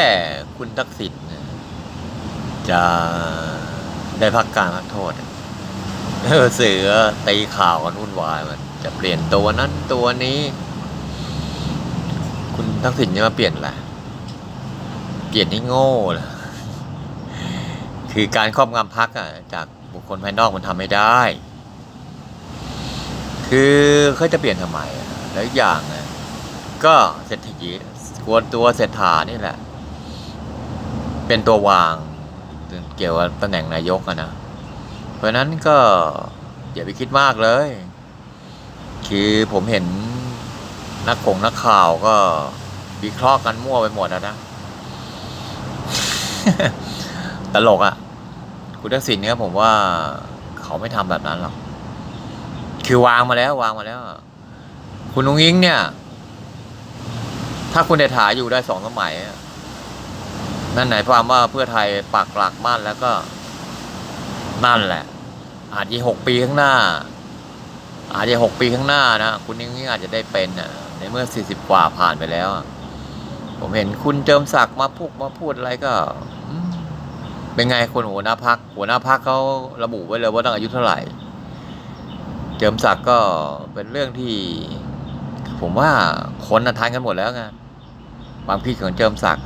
แต่คุณทักษิณจะได้พักการพักโทษเสือตีข่าวกันวุ่นวายมัน จะเปลี่ยนตัวนั้นตัวนี้ คุณทักษิณจะมาเปลี่ยนอะไรเปลี่ยนให้โง่เหรอคือการครอบงำพักอะ จากบุคคลภายนอกมันทำไม่ได้ คือเขาจะเปลี่ยนทำไมแล้วอย่างก็เศรษฐกิจกวนตัวเศรษฐานี่แหละ เป็นตัววางเกี่ยวกับตำแหน่งนายกอะนะ เพราะนั้นก็อย่าไปคิดมากเลย คือผมเห็นนักคงนักข่าวก็วิเคราะห์กันมั่วไปหมดแล้วนะ ตลกอะ่ะ คุณทักษิณเนี่ยผมว่าเขาไม่ทำแบบนั้นหรอก คือวางมาแล้ววางมาแล้ว คุณนุ้งยิงเนี่ย ถ้าคุณเดชาอยู่ได้สองสมัยอะ นั่นหมายความว่าเพื่อไทยปักหลักมั่นแล้วก็นั่นแหละ อาจจะหกปีข้างหน้า อาจจะหกปีข้างหน้านะคุณนิ่งๆอาจจะได้เป็นอะในเมื่อสี่สิบกว่าผ่านไปแล้ว ผมเห็นคุณเจิมศักดิ์มาพูดมาพูดอะไรก็เป็นไงคนหัวหน้าพักหัวหน้าพักเขาระบุไว้เลยว่าต้องอายุเท่าไหร่ เจิมศักดิ์ก็เป็นเรื่องที่ ผมว่าคนน่ะทานกันหมดแล้วไงความคิดของเจิมศักดิ์